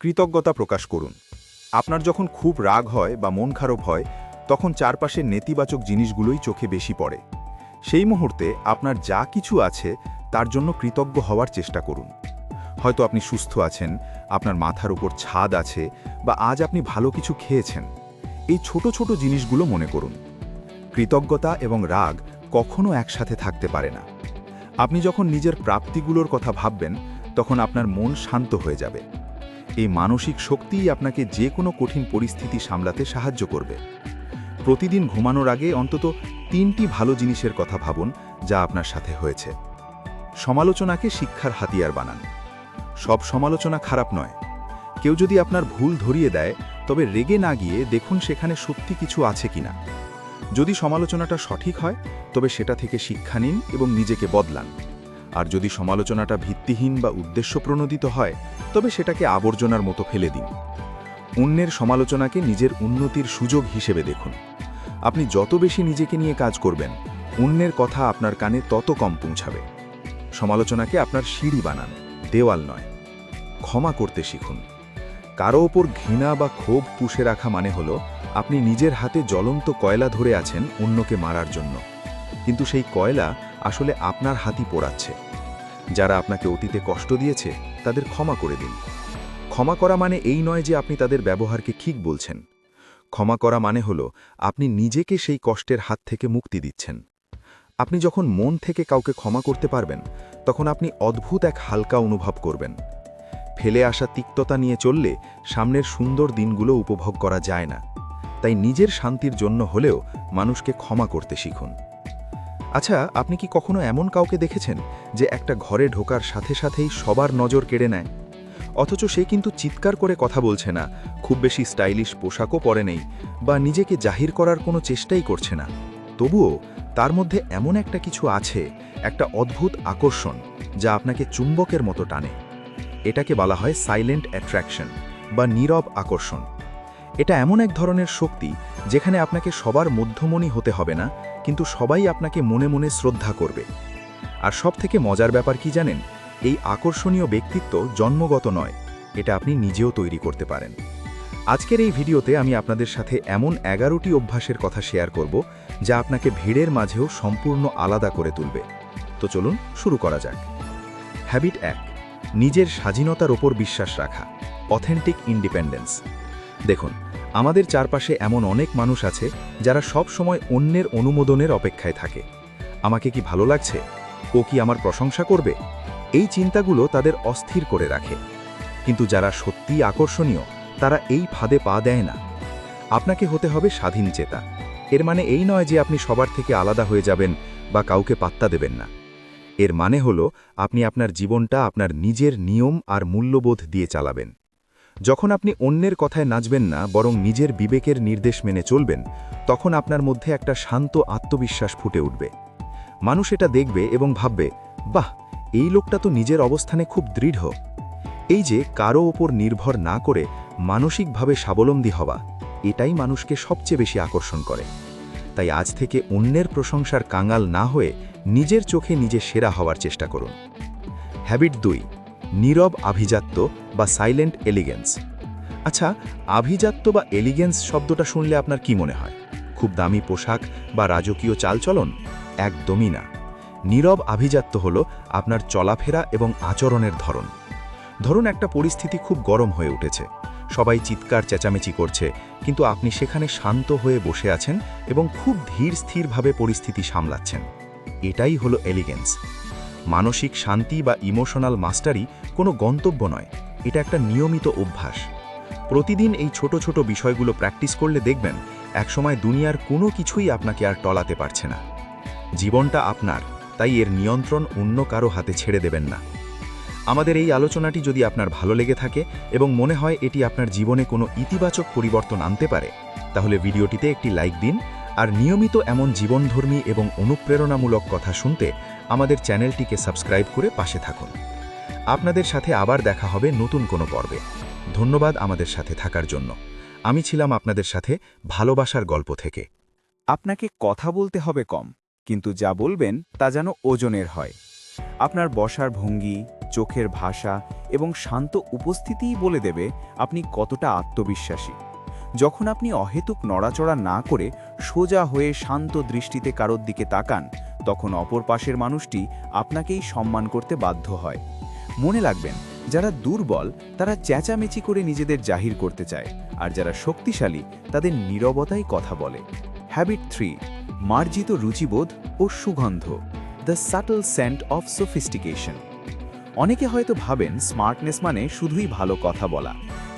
কৃতজ্ঞতা প্রকাশ করুন। আপনার যখন খুব রাগ হয় বা মন খারাপ হয়, তখন চারপাশের নেতিবাচক জিনিসগুলোই চোখে বেশি পড়ে। সেই মুহূর্তে আপনার যা কিছু আছে, তার জন্য কৃতজ্ঞ হওয়ার চেষ্টা করুন। হয়তো আপনি সুস্থ আছেন, আপনার মাথার উপর ছাদ আছে, বা আজ আপনি ভালো কিছু খেয়েছেন। এই ছোট ছোট জিনিসগুলো মনে করুন। কৃতজ্ঞতা এবং রাগ কখনো একসাথে থাকতে পারে না। আপনি যখন নিজের প্রাপ্তিগুলোর কথা ভাববেন, তখন আপনার মন শান্ত হয়ে যাবে। এই মানসিক শক্তিই আপনাকে যে কোনো কঠিন পরিস্থিতি সামলাতে সাহায্য করবে। প্রতিদিন ঘুমানোর আগে অন্তত তিনটি ভালো জিনিসের কথা ভাবুন যা আপনার সাথে হয়েছে। সমালোচনাকে শিক্ষার হাতিয়ার বানান। সব সমালোচনা খারাপ নয়। কেউ যদি আপনার ভুল ধরিয়ে দেয়, তবে রেগে না গিয়ে দেখুন সেখানে সত্যি কিছু আছে কিনা। যদি সমালোচনাটা সঠিক হয়, তবে সেটা থেকে শিক্ষা নিন এবং নিজেকে বদলান। আর যদি সমালোচনাটা ভিত্তিহীন বা উদ্দেশ্যপ্রণোদিত হয়, তবে সেটাকে আবর্জনার মতো ফেলে দিন। অন্যের সমালোচনাকে নিজের উন্নতির সুযোগ হিসেবে দেখুন। আপনি যত বেশি নিজেকে নিয়ে কাজ করবেন, অন্যের কথা আপনার কানে তত কম পৌঁছাবে। সমালোচনাকে আপনার সিঁড়ি বানান, দেওয়াল নয়, ক্ষমা করতে শিখুন। কারও ওপর ঘৃণা বা ক্ষোভ পুষে রাখা মানে হলো, আপনি নিজের হাতে জ্বলন্ত কয়লা ধরে আছেন অন্যকে মারার জন্য। কিন্তু সেই কয়লা আসলে আপনার হাতি পোড়াচ্ছে। যারা আপনাকে অতীতে কষ্ট দিয়েছে, তাদের ক্ষমা করে দিন। ক্ষমা করা মানে এই নয় যে আপনি তাদের ব্যবহারকে ঠিক বলছেন। ক্ষমা করা মানে হলো, আপনি নিজেকে সেই কষ্টের হাত থেকে মুক্তি দিচ্ছেন। আপনি যখন মন থেকে কাউকে ক্ষমা করতে পারবেন, তখন আপনি অদ্ভুত এক হালকা অনুভব করবেন। ফেলে আসা তিক্ততা নিয়ে চললে সামনের সুন্দর দিনগুলো উপভোগ করা যায় না। তাই নিজের শান্তির জন্য হলেও মানুষকে ক্ষমা করতে শিখুন। আচ্ছা আপনি কি কখনো এমন কাউকে দেখেছেন যে একটা ঘরে ঢোকার সাথে সাথেই সবার নজর কেড়ে নেয়? অথচ সে কিন্তু চিৎকার করে কথা বলছে না, খুব বেশি স্টাইলিশ পোশাকও পরে নেই বা নিজেকে জাহির করার কোনো চেষ্টাই করছে না। তবুও তার মধ্যে এমন একটা কিছু আছে, একটা অদ্ভুত আকর্ষণ যা আপনাকে চুম্বকের মতো টানে। এটাকে বলা হয় সাইলেন্ট অ্যাট্রাকশন বা নীরব আকর্ষণ। এটা এমন এক ধরনের শক্তি যেখানে আপনাকে সবার মধ্যমণি হতে হবে না কিন্তু সবাই আপনাকে মনে মনে শ্রদ্ধা করবে। আর সব থেকে মজার ব্যাপার কি জানেন? এই আকর্ষণীয় ব্যক্তিত্ব জন্মগত নয়, এটা আপনি নিজেও তৈরি করতে পারেন। আজকের এই ভিডিওতে আমি আপনাদের সাথে এমন এগারোটি অভ্যাসের কথা শেয়ার করব, যা আপনাকে ভিড়ের মাঝেও সম্পূর্ণ আলাদা করে তুলবে। তো চলুন শুরু করা যাক। হ্যাবিট এক, নিজের স্বাধীনতার ওপর বিশ্বাস রাখা অথেন্টিক ইন্ডিপেন্ডেন্স দেখুন আমাদের চারপাশে এমন অনেক মানুষ আছে যারা সব সময় অন্যের অনুমোদনের অপেক্ষায় থাকে। আমাকে কি ভালো লাগছে? ও কি আমার প্রশংসা করবে? এই চিন্তাগুলো তাদের অস্থির করে রাখে। কিন্তু যারা সত্যিই আকর্ষণীয়, তারা এই ফাঁদে পা দেয় না। আপনাকে হতে হবে স্বাধীন চেতা। এর মানে এই নয় যে আপনি সবার থেকে আলাদা হয়ে যাবেন বা কাউকে পাত্তা দেবেন না। এর মানে হল, আপনি আপনার জীবনটা আপনার নিজের নিয়ম আর মূল্যবোধ দিয়ে চালাবেন। যখন আপনি অন্যের কথায় নাচবেন না, বরং নিজের বিবেকের নির্দেশ মেনে চলবেন, তখন আপনার মধ্যে একটা শান্ত আত্মবিশ্বাস ফুটে উঠবে। মানুষ এটা দেখবে এবং ভাববে, বাহ, এই লোকটা তো নিজের অবস্থানে খুব দৃঢ়। এই যে কারও ওপর নির্ভর না করে মানসিকভাবে স্বাবলম্বী হওয়া, এটাই মানুষকে সবচেয়ে বেশি আকর্ষণ করে। তাই আজ থেকে অন্যের প্রশংসার কাঙাল না হয়ে নিজের চোখে নিজে সেরা হওয়ার চেষ্টা করুন। হ্যাবিট দুই নীরব আভিজাত্য বা সাইলেন্ট এলিগেন্স আচ্ছা আভিজাত্য বা এলিগেন্স শব্দটা শুনলে আপনার কি মনে হয়? খুব দামি পোশাক বা রাজকীয় চালচলন? একদমই না। নীরব আভিজাত্য হল আপনার চলাফেরা এবং আচরণের ধরন। ধরুন একটা পরিস্থিতি খুব গরম হয়ে উঠেছে। সবাই চিৎকার, চেঁচামেচি করছে, কিন্তু আপনি সেখানে শান্ত হয়ে বসে আছেন এবং খুব ধীর স্থিরভাবে পরিস্থিতি সামলাচ্ছেন। এটাই হলো এলিগেন্স মানসিক শান্তি বা ইমোশনাল মাস্টারি কোনো গন্তব্য নয়, এটা একটা নিয়মিত অভ্যাস। প্রতিদিন এই ছোট ছোট বিষয়গুলো প্র্যাকটিস করলে দেখবেন, একসময় দুনিয়ার কোনো কিছুই আপনাকে আর টলাতে পারছে না। জীবনটা আপনার, তাই এর নিয়ন্ত্রণ অন্য কারও হাতে ছেড়ে দেবেন না। আমাদের এই আলোচনাটি যদি আপনার ভালো লেগে থাকে এবং মনে হয় এটি আপনার জীবনে কোনো ইতিবাচক পরিবর্তন আনতে পারে, তাহলে ভিডিওটিতে একটি লাইক দিন আর নিয়মিত এমন জীবনধর্মী এবং অনুপ্রেরণামূলক কথা শুনতে আমাদের চ্যানেলটিকে সাবস্ক্রাইব করে পাশে থাকুন। আপনাদের সাথে আবার দেখা হবে নতুন কোনো পর্বে। ধন্যবাদ আমাদের সাথে থাকার জন্য। আমি ছিলাম আপনাদের সাথে ভালোবাসার গল্প থেকে। আপনাকে কথা বলতে হবে কম, কিন্তু যা বলবেন তা যেন ওজনের হয়। আপনার বসার ভঙ্গি, চোখের ভাষা এবং শান্ত উপস্থিতিই বলে দেবে আপনি কতটা আত্মবিশ্বাসী। যখন আপনি অহেতুক নড়াচড়া না করে সোজা হয়ে শান্ত দৃষ্টিতে কারোর দিকে তাকান তখন অপর পাশের মানুষটি আপনাকেই সম্মান করতে বাধ্য হয়। মনে রাখবেন, যারা দুর্বল, তারা চেঁচামেচি করে নিজেদের জাহির করতে চায়, আর যারা শক্তিশালী, তাদের নীরবতাই কথা বলে। হ্যাবিট থ্রি মার্জিত রুচিবোধ ও সুগন্ধ the subtle scent of sophistication অনেকে হয়তো ভাবেন স্মার্টনেস মানে শুধুই ভালো কথা বলা।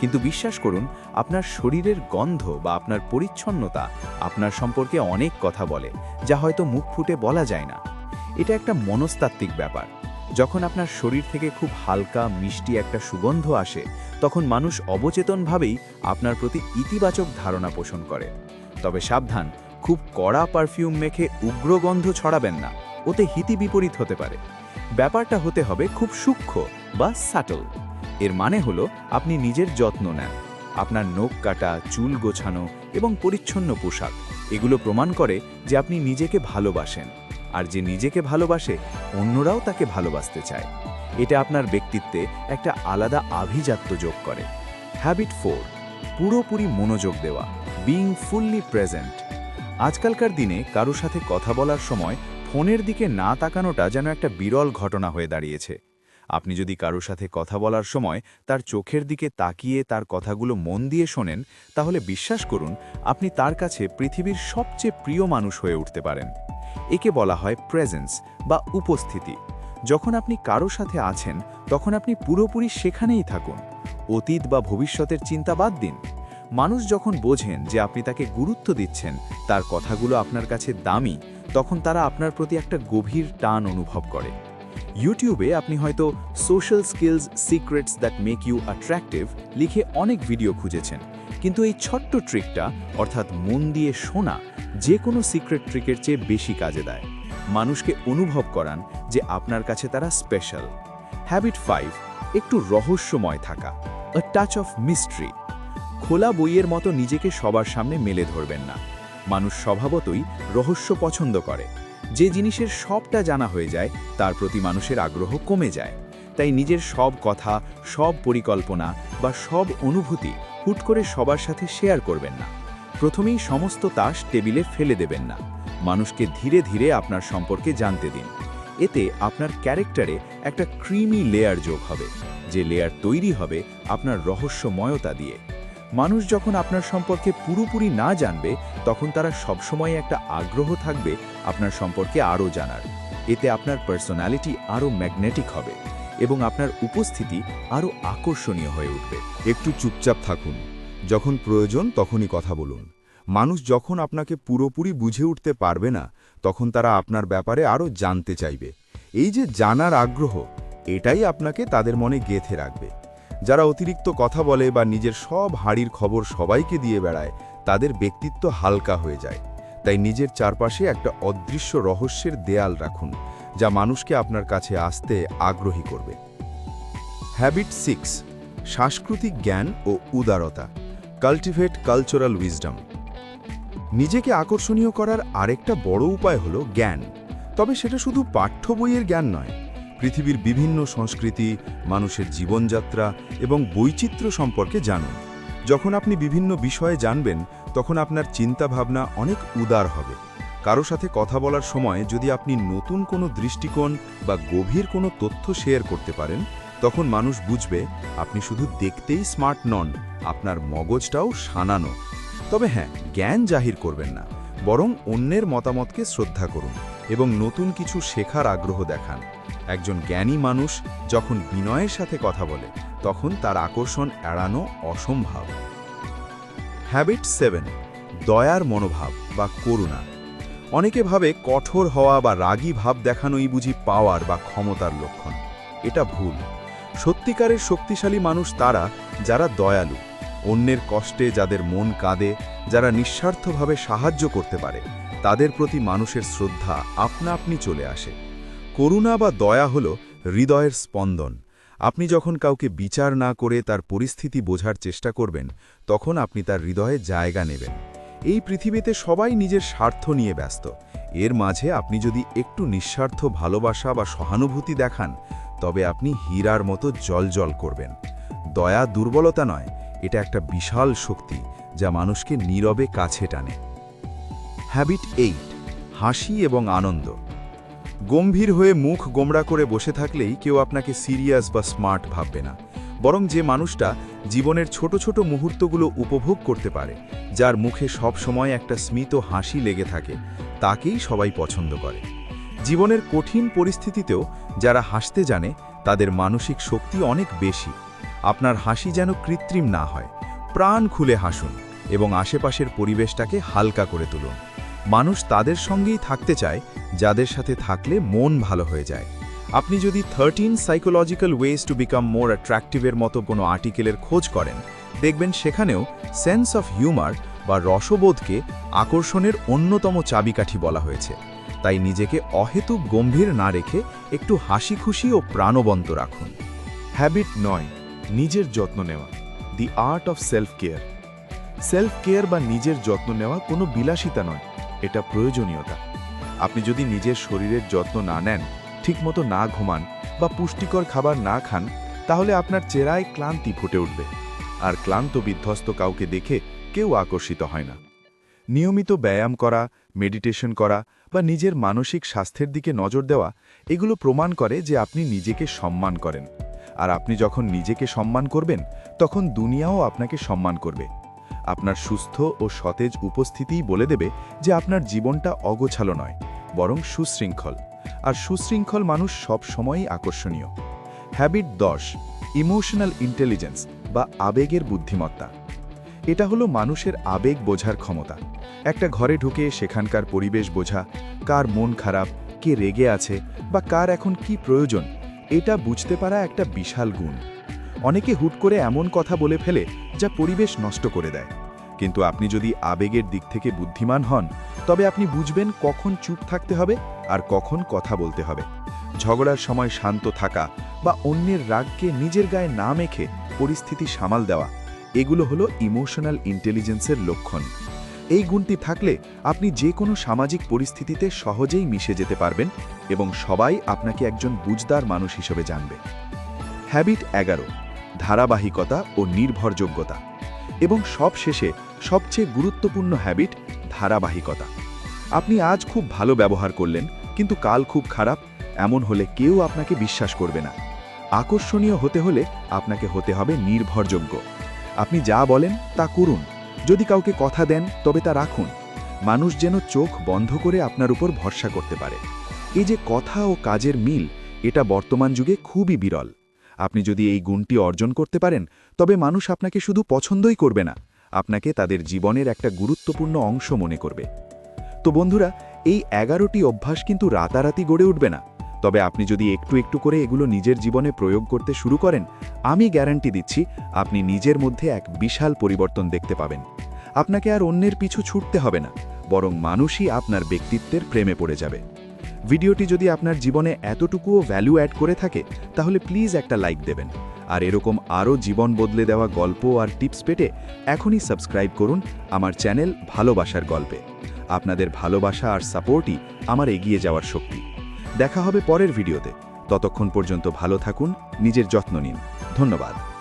কিন্তু বিশ্বাস করুন, আপনার শরীরের গন্ধ বা আপনার পরিচ্ছন্নতা আপনার সম্পর্কে অনেক কথা বলে, যা হয়তো মুখ ফুটে বলা যায় না। এটা একটা মনস্তাত্ত্বিক ব্যাপার। যখন আপনার শরীর থেকে খুব হালকা, মিষ্টি একটা সুগন্ধ আসে, তখন মানুষ অবচেতনভাবেই আপনার প্রতি ইতিবাচক ধারণা পোষণ করে। তবে সাবধান, খুব কড়া পারফিউম মেখে উগ্র গন্ধ ছড়াবেন না, ওতে হিতি বিপরীত হতে পারে। ব্যাপারটা হতে হবে খুব সূক্ষ্ম বা সাটল। এর মানে হলো আপনি নিজের যত্ন নেন। আপনার নখ কাটা, চুল গোছানো এবং পরিচ্ছন্ন পোশাক, এগুলো প্রমাণ করে যে আপনি নিজেকে ভালোবাসেন আর যে নিজেকে ভালোবাসে, অন্যরাও তাকে ভালোবাসতে চায়। এটা আপনার ব্যক্তিত্বে একটা আলাদা আভিজাত্য যোগ করে। হ্যাবিট ফোর পুরোপুরি মনোযোগ দেওয়া বিং ফুললি প্রেজেন্ট আজকালকার দিনে কারও সাথে কথা বলার সময় ফোনের দিকে না তাকানোটা যেন একটা বিরল ঘটনা হয়ে দাঁড়িয়েছে। আপনি যদি কারও সাথে কথা বলার সময় তার চোখের দিকে তাকিয়ে তার কথাগুলো মন দিয়ে শোনেন, তাহলে বিশ্বাস করুন, আপনি তার কাছে পৃথিবীর সবচেয়ে প্রিয় মানুষ হয়ে উঠতে পারেন। একে বলা হয় প্রেজেন্স বা উপস্থিতি। যখন আপনি কারও সাথে আছেন, তখন আপনি পুরোপুরি সেখানেই থাকুন। অতীত বা ভবিষ্যতের চিন্তা বাদ দিন। মানুষ যখন বোঝেন যে আপনি তাকে গুরুত্ব দিচ্ছেন, তার কথাগুলো আপনার কাছে দামি, তখন তারা আপনার প্রতি একটা গভীর টান অনুভব করে। ইউটিউবে আপনি হয়তো social skills secrets that make you attractive লিখে অনেক ভিডিও খুঁজেছেন। কিন্তু এই ছোট্ট ট্রিকটা অর্থাৎ মন দিয়ে শোনা যে কোনো সিক্রেট ট্রিকের চেয়ে বেশি কাজে দেয়। মানুষকে অনুভব করান যে আপনার কাছে তারা স্পেশাল হ্যাবিট ফাইভ একটু রহস্যময় থাকা। আ টাচ অফ মিস্ট্রি খোলা বইয়ের মতো নিজেকে সবার সামনে মেলে ধরবেন না। মানুষ স্বভাবতই রহস্য পছন্দ করে। যে জিনিসের সবটা জানা হয়ে যায়, তার প্রতি মানুষের আগ্রহ কমে যায়। তাই নিজের সব কথা, সব পরিকল্পনা বা সব অনুভূতি হুট করে সবার সাথে শেয়ার করবেন না। প্রথমেই সমস্ত তাস টেবিলে ফেলে দেবেন না। মানুষকে ধীরে ধীরে আপনার সম্পর্কে জানতে দিন। এতে আপনার ক্যারেক্টারে একটা ক্রিমি লেয়ার যোগ হবে, যে লেয়ার তৈরি হবে আপনার রহস্যময়তা দিয়ে। মানুষ যখন আপনার সম্পর্কে পুরোপুরি না জানবে, তখন তারা সবসময় একটা আগ্রহ থাকবে আপনার সম্পর্কে আরও জানার। এতে আপনার পার্সোনালিটি আরও ম্যাগনেটিক হবে এবং আপনার উপস্থিতি আরও আকর্ষণীয় হয়ে উঠবে। একটু চুপচাপ থাকুন। যখন প্রয়োজন তখনই কথা বলুন। মানুষ যখন আপনাকে পুরোপুরি বুঝে উঠতে পারবে না, তখন তারা আপনার ব্যাপারে আরও জানতে চাইবে। এই যে জানার আগ্রহ, এটাই আপনাকে তাদের মনে গেঁথে রাখবে। যারা অতিরিক্ত কথা বলে বা নিজের সব হাড়ির খবর সবাইকে দিয়ে বেড়ায়, তাদের ব্যক্তিত্ব হালকা হয়ে যায়। তাই নিজের চারপাশে একটা অদৃশ্য রহস্যের দেয়াল রাখুন, যা মানুষকে আপনার কাছে আসতে আগ্রহী করবে। হ্যাবিট সিক্স সাংস্কৃতিক জ্ঞান ও উদারতা। কাল্টিভেট কালচারাল উইজডম নিজেকে আকর্ষণীয় করার আরেকটা বড় উপায় হলো জ্ঞান। তবে সেটা শুধু পাঠ্য বইয়ের জ্ঞান নয় পৃথিবীর বিভিন্ন সংস্কৃতি, মানুষের জীবনযাত্রা এবং বৈচিত্র্য সম্পর্কে জানুন। যখন আপনি বিভিন্ন বিষয়ে জানবেন, তখন আপনার চিন্তাভাবনা অনেক উদার হবে। কারও সাথে কথা বলার সময় যদি আপনি নতুন কোনো দৃষ্টিকোণ বা গভীর কোনো তথ্য শেয়ার করতে পারেন, তখন মানুষ বুঝবে, আপনি শুধু দেখতেই স্মার্ট নন, আপনার মগজটাও সানানো তবে হ্যাঁ জ্ঞান জাহির করবেন না, বরং অন্যের মতামতকে শ্রদ্ধা করুন এবং নতুন কিছু শেখার আগ্রহ দেখান। একজন জ্ঞানী মানুষ যখন বিনয়ের সাথে কথা বলে, তখন তার আকর্ষণ এড়ানো অসম্ভব। হ্যাবিট সেভেন দয়ার মনোভাব বা করুণা। অনেকে ভাবে কঠোর হওয়া বা রাগী ভাব দেখানোই বুঝি পাওয়ার বা ক্ষমতার লক্ষণ। এটা ভুল। সত্যিকারের শক্তিশালী মানুষ তারা যারা দয়ালু, অন্যের কষ্টে যাদের মন কাঁদে, যারা নিঃস্বার্থভাবে সাহায্য করতে পারে, তাদের প্রতি মানুষের শ্রদ্ধা আপনা আপনি চলে আসে। করুণা বা দয়া হল হৃদয়ের স্পন্দন। আপনি যখন কাউকে বিচার না করে তার পরিস্থিতি বোঝার চেষ্টা করবেন, তখন আপনি তার হৃদয়ে জায়গা নেবেন। এই পৃথিবীতে সবাই নিজের স্বার্থ নিয়ে ব্যস্ত। এর মাঝে আপনি যদি একটু নিঃস্বার্থ ভালোবাসা বা সহানুভূতি দেখান, তবে আপনি হীরার মতো জলজল করবেন। দয়া দুর্বলতা নয়, এটা একটা বিশাল শক্তি যা মানুষকে নীরবে কাছে টানে। হ্যাবিট এইট হাসি এবং আনন্দ। গম্ভীর হয়ে মুখ গোমড়া করে বসে থাকলেই কেউ আপনাকে সিরিয়াস বা স্মার্ট ভাববে না। বরং যে মানুষটা জীবনের ছোট ছোট মুহূর্তগুলো উপভোগ করতে পারে, যার মুখে সব সময় একটা স্মিত হাসি লেগে থাকে, তাকেই সবাই পছন্দ করে। জীবনের কঠিন পরিস্থিতিতেও যারা হাসতে জানে, তাদের মানসিক শক্তি অনেক বেশি। আপনার হাসি যেন কৃত্রিম না হয়। প্রাণ খুলে হাসুন এবং আশেপাশের পরিবেশটাকে হালকা করে তুলুন। মানুষ তাদের সঙ্গেই থাকতে চায়, যাদের সাথে থাকলে মন ভালো হয়ে যায়। আপনি যদি thirteen psychological ways to become more অ্যাট্রাক্টিভের মতো কোনো আর্টিকেলের খোঁজ করেন, দেখবেন সেখানেও সেন্স অফ হিউমার বা রসবোধকে আকর্ষণের অন্যতম চাবিকাঠি বলা হয়েছে। তাই নিজেকে অহেতুক গম্ভীর না রেখে একটু হাসি খুশি ও প্রাণবন্ত রাখুন। হ্যাবিট নয়, নিজের যত্ন নেওয়া the art of self care self care বা নিজের যত্ন নেওয়া কোনো বিলাসিতা নয় এটা প্রয়োজনীয়তা। আপনি যদি নিজের শরীরের যত্ন না নেন, ঠিকমতো না ঘুমান বা পুষ্টিকর খাবার না খান, তাহলে আপনার চেরায় ক্লান্তি ফুটে উঠবে। আর ক্লান্ত বিধ্বস্ত কাউকে দেখে কেউ আকর্ষিত হয় না। নিয়মিত ব্যায়াম করা, মেডিটেশন করা বা নিজের মানসিক স্বাস্থ্যের দিকে নজর দেওয়া, এগুলো প্রমাণ করে যে আপনি নিজেকে সম্মান করেন। আর আপনি যখন নিজেকে সম্মান করবেন, তখন দুনিয়াও আপনাকে সম্মান করবে। আপনার সুস্থ ও সতেজ উপস্থিতিই বলে দেবে যে আপনার জীবনটা অগোছালো নয়, বরং সুশৃঙ্খল। আর সুশৃঙ্খল মানুষ সব সময়ই আকর্ষণীয়। হ্যাবিট দশ, ইমোশনাল ইন্টেলিজেন্স বা আবেগের বুদ্ধিমত্তা। এটা হলো মানুষের আবেগ বোঝার ক্ষমতা। একটা ঘরে ঢুকে সেখানকার পরিবেশ বোঝা, কার মন খারাপ, কে রেগে আছে বা কার এখন কি প্রয়োজন, এটা বুঝতে পারা একটা বিশাল গুণ। অনেকে হুট করে এমন কথা বলে ফেলে যা পরিবেশ নষ্ট করে দেয়। কিন্তু আপনি যদি আবেগের দিক থেকে বুদ্ধিমান হন, তবে আপনি বুঝবেন কখন চুপ থাকতে হবে আর কখন কথা বলতে হবে। ঝগড়ার সময় শান্ত থাকা বা অন্যের রাগকে নিজের গায়ে না মেখে পরিস্থিতি সামাল দেওয়া, এগুলো হলো ইমোশনাল ইন্টেলিজেন্সের লক্ষণ। এই গুণটি থাকলে আপনি যে কোনো সামাজিক পরিস্থিতিতে সহজেই মিশে যেতে পারবেন এবং সবাই আপনাকে একজন বুঝদার মানুষ হিসেবে জানবে। হ্যাবিট এগারো ধারাবাহিকতা ও নির্ভরযোগ্যতা এবং সব শেষে সবচেয়ে গুরুত্বপূর্ণ হ্যাবিট ধারাবাহিকতা। আপনি আজ খুব ভালো ব্যবহার করলেন, কিন্তু কাল খুব খারাপ, এমন হলে কেউ আপনাকে বিশ্বাস করবে না। আকর্ষণীয় হতে হলে আপনাকে হতে হবে নির্ভরযোগ্য। আপনি যা বলেন তা করুন। যদি কাউকে কথা দেন, তবে তা রাখুন। মানুষ যেন চোখ বন্ধ করে আপনার উপর ভরসা করতে পারে। এই যে কথা ও কাজের মিল, এটা বর্তমান যুগে খুবই বিরল। আপনি যদি এই গুণটি অর্জন করতে পারেন, তবে মানুষ আপনাকে শুধু পছন্দই করবে না, আপনাকে তাদের জীবনের একটা গুরুত্বপূর্ণ অংশ মনে করবে। তো বন্ধুরা, এই এগারোটি অভ্যাস কিন্তু রাতারাতি গড়ে উঠবে না, তবে আপনি যদি একটু একটু করে এগুলো নিজের জীবনে প্রয়োগ করতে শুরু করেন, আমি গ্যারান্টি দিচ্ছি আপনি নিজের মধ্যে এক বিশাল পরিবর্তন দেখতে পাবেন। আপনাকে আর অন্যের পিছু ছুটতে হবে না, বরং মানুষই আপনার ব্যক্তিত্বের প্রেমে পড়ে যাবে। ভিডিওটি যদি আপনার জীবনে এতটুকুও ভ্যালু অ্যাড করে থাকে, তাহলে প্লিজ একটা লাইক দেবেন। আর এরকম আরও জীবন বদলে দেওয়া গল্প আর টিপস পেটে এখনই সাবস্ক্রাইব করুন আমার চ্যানেল ভালোবাসার গল্পে। আপনাদের ভালোবাসা আর সাপোর্টই আমার এগিয়ে যাওয়ার শক্তি। দেখা হবে পরের ভিডিওতে। ততক্ষণ পর্যন্ত ভালো থাকুন, নিজের যত্ন নিন। ধন্যবাদ।